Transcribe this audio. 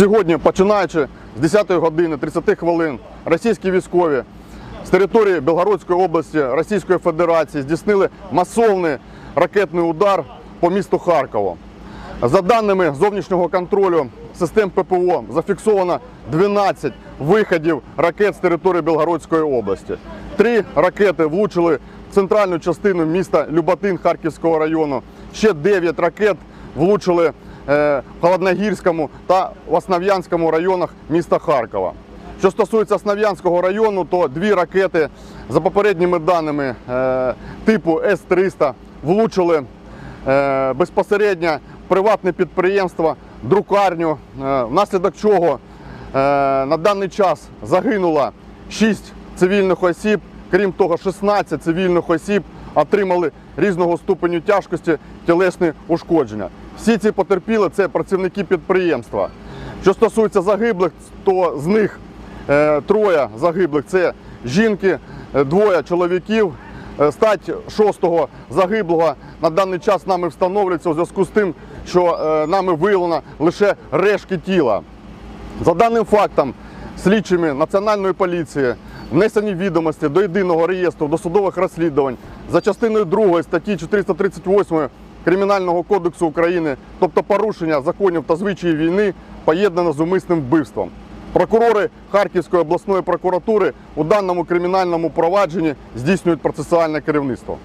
Сьогодні, починаючи з 10 години 30 хвилин, російські військові з території Білгородської області Російської Федерації здійснили масовний ракетний удар по місту Харкову. За даними зовнішнього контролю систем ППО, зафіксовано 12 виходів ракет з території Білгородської області. Три ракети влучили в центральну частину міста Люботин Харківського району. Ще 9 ракет влучили Холодногірському та Основ'янському районах міста Харкова. Що стосується Основ'янського району, то дві ракети за попередніми даними е, типу С-300 влучили е, безпосередньо приватне підприємство, друкарню, е, внаслідок чого е, на даний час загинуло 6 цивільних осіб, крім того, 16 цивільних осіб отримали різного ступеню тяжкості тілесні ушкодження. Всі ці потерпіли це працівники підприємства. Що стосується загиблих, то з них е, троє загиблих це жінки, е, двоє чоловіків. Е, Стать шостого загиблого на даний час нами встановлюється у зв'язку з тим, що нами виявлено лише рештки тіла. За даним фактом, слідчими Національної поліції внесені відомості до єдиного реєстру досудових розслідувань за частиною 2 статті 438 Кримінального кодексу України, тобто порушення законів та звичаїв війни, поєднано з умисним вбивством. Прокурори Харківської обласної прокуратури у даному кримінальному провадженні здійснюють процесуальне керівництво.